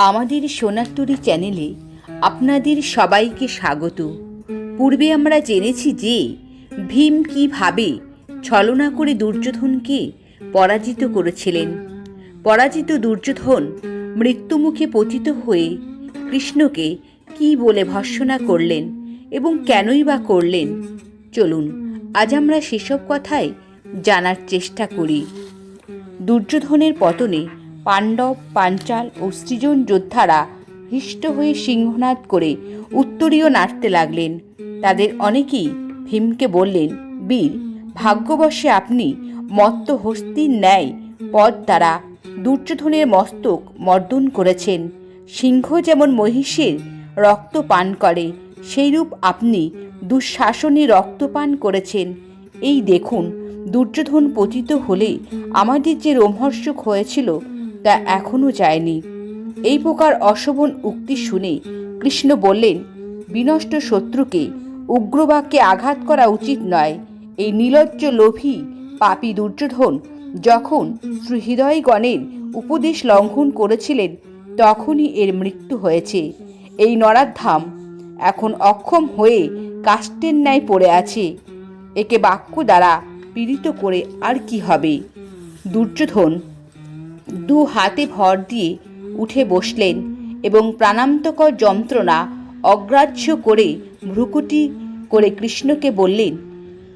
আমাদের সোনারতরী চ্যানেলে আপনাদের সবাইকে স্বাগত। পূর্বে আমরা জেনেছি যে ভীম কীভাবে ছলনা করে দুর্যোধনকে পরাজিত করেছিলেন। পরাজিত দুর্যোধন মৃত্যুমুখে পতিত হয়ে কৃষ্ণকে কি বলে ভর্সনা করলেন এবং কেনই বা করলেন? চলুন, আজ আমরা সেসব কথাই জানার চেষ্টা করি। দুর্যোধনের পতনে পাণ্ডব, পাঞ্চাল ও সৃজন যোদ্ধারা হৃষ্ট হয়ে সিংহনাদ করে উত্তরীয় নাড়তে লাগলেন। তাদের অনেকেই ভীমকে বললেন, বীর, ভাগ্যবশে আপনি মত্ত হস্তির ন্যায় পদ দ্বারা দুর্যোধনের মস্তক মর্দন করেছেন। সিংহ যেমন মহিষের রক্ত পান করে, সেইরূপ আপনি দুঃশাসনে রক্তপান করেছেন। এই দেখুন, দুর্যোধন পতিত হলে আমাদের যে রোমহর্ষক হয়েছিল তা এখনও যায়নি। এই প্রকার অশোভন উক্তি শুনে কৃষ্ণ বললেন, বিনষ্ট শত্রুকে উগ্রবাক্যে আঘাত করা উচিত নয়। এই নিলজ্জ লোভী পাপী দুর্যোধন যখন সুহৃদয়গণের উপদেশ লঙ্ঘন করেছিলেন, তখনই এর মৃত্যু হয়েছে। এই নরাধাম এখন অক্ষম হয়ে কাষ্টের ন্যায় পড়ে আছে। একে বাক্য দ্বারা পীড়িত করে আর কি হবে? দুর্যোধন দু হাতে ভর দিয়ে উঠে বসলেন এবং প্রাণান্তকর যন্ত্রণা অগ্রাহ্য করে ভ্রুকুটি করে কৃষ্ণকে বললেন,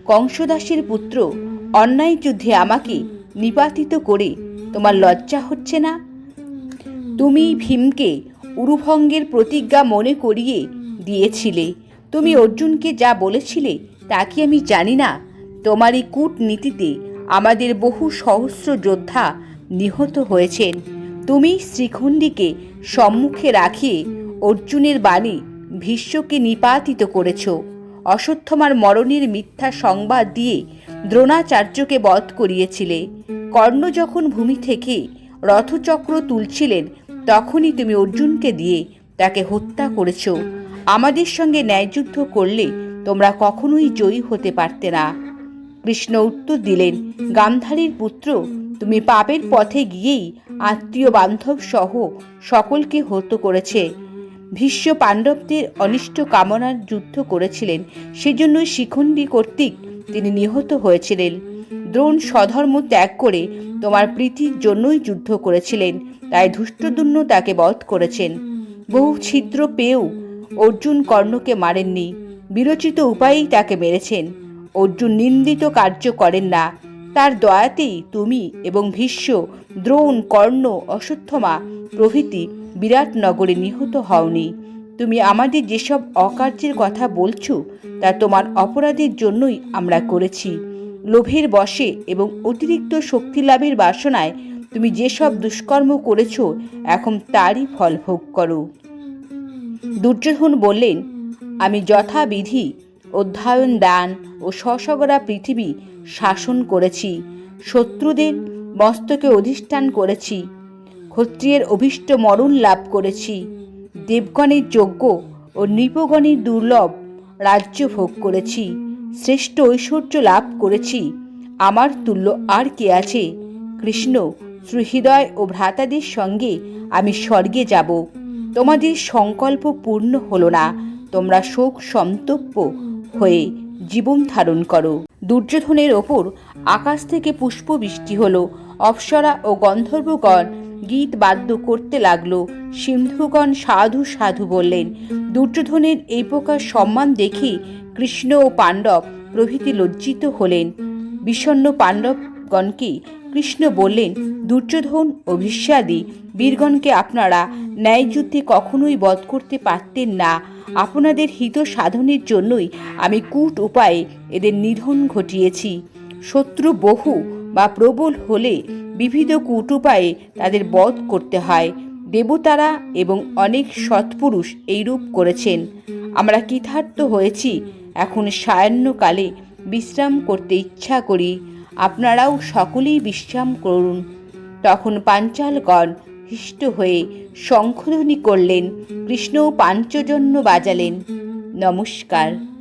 কংসদাসের পুত্র, অন্যায় যুদ্ধে আমাকে নিপাতিত করে তোমার লজ্জা হচ্ছে না? তুমি ভীমকে উরুভঙ্গের প্রতিজ্ঞা মনে করিয়ে দিয়েছিলে। তুমি অর্জুনকে যা বলেছিলে তা কি আমি জানি না। তোমার এই কূটনীতিতে আমাদের বহু সহস্র যোদ্ধা নিহত হয়েছেন। তুমি শ্রীখণ্ডীকে সম্মুখে রাখিয়ে অর্জুনের বাণী ভীষ্মকে নিপাতিত করেছ। অশ্বত্থমার মরণের মিথ্যা সংবাদ দিয়ে দ্রোণাচার্যকে বধ করিয়েছিলে। কর্ণ যখন ভূমি থেকে রথচক্র তুলছিলেন, তখনই তুমি অর্জুনকে দিয়ে তাকে হত্যা করেছ। আমাদের সঙ্গে ন্যায়যুদ্ধ করলে তোমরা কখনোই জয়ী হতে পারতে না। কৃষ্ণ উত্তর দিলেন, গান্ধারীর পুত্র, তুমি পাপের পথে গিয়েই আত্মীয় বান্ধব সহ সকলকে হত করেছে। ভীষ্ম পাণ্ডবদের অনিষ্ট কামনার যুদ্ধ করেছিলেন সেজন্য শিখণ্ডী কর্তৃক তিনি নিহত হয়েছিলেন। দ্রোণ স্বধর্ম ত্যাগ করে তোমার প্রীতির জন্যই যুদ্ধ করেছিলেন, তাই ধৃষ্টদুম্ন তাকে বধ করেছেন। বহু ছিদ্র পেয়েও অর্জুন কর্ণকে মারেননি, বিরচিত উপায়েই তাকে মেরেছেন। অর্জুন নিন্দিত কার্য করেন না। তার দয়াতেই তুমি এবং ভীষ্ম, দ্রোণ, কর্ণ, অশ্বত্থমা প্রভৃতি বিরাট নগরে নিহত হওনি। তুমি আমাদের যেসব অকার্যের কথা বলছো, তা তোমার অপরাধের জন্যই আমরা করেছি। লোভের বশে এবং অতিরিক্ত শক্তি লাভের বাসনায় তুমি যেসব দুষ্কর্ম করেছ, এখন তারই ফল ভোগ করো। দুর্যোধন বললেন, আমি যথাবিধি অধ্যয়ন, দান ও সসগরা পৃথিবী শাসন করেছি। শত্রুদের মস্তকে অধিষ্ঠান করেছি। ক্ষত্রিয়ের অভীষ্ট মরণ লাভ করেছি। দেবগণের যজ্ঞ ও নৃপগণের দুর্লভ রাজ্য ভোগ করেছি। শ্রেষ্ঠ ঐশ্বর্য লাভ করেছি। আমার তুল্য আর কে আছে? কৃষ্ণ সুহৃদয় ও ভ্রাতাদের সঙ্গে আমি স্বর্গে যাব। তোমাদের সংকল্প পূর্ণ হলো না। তোমরা শোক সন্তপ্য হয়ে জীবন ধারণ করো। দুর্যোধনের ওপর আকাশ থেকে পুষ্প বৃষ্টি হলো। অপ্সরা ও গন্ধর্বগণ গীত বাদ্য করতে লাগল। সিন্ধুগণ সাধু সাধু বললেন, দুর্যোধনের এই প্রকার সম্মান দেখে কৃষ্ণ ও পাণ্ডব প্রভৃতি লজ্জিত হলেন। বিষণ্ন পাণ্ডবগণকে কৃষ্ণ বললেন, দুর্যোধন ও ভীষ্মাদি বীরগণকে আপনারা ন্যায়যুদ্ধে কখনোই বধ করতে পারতেন না। আপনাদের হিত সাধনের জন্যই আমি কূট উপায়ে এদের নিধন ঘটিয়েছি। শত্রু বহু বা প্রবল হলে বিবিধ কূট উপায়ে তাদের বধ করতে হয়। দেবতারা এবং অনেক সৎপুরুষ এইরূপ করেছেন। আমরা কৃতার্থ হয়েছি, এখন সায়াহ্নকালে বিশ্রাম করতে ইচ্ছা করি। আপনারাও সকলেই বিশ্রাম করুন। তখন পাঞ্চালগণ হৃষ্ট হয়ে শঙ্খধ্বনি করলেন কৃষ্ণ পাঞ্চজন্য বাজালেন। নমস্কার।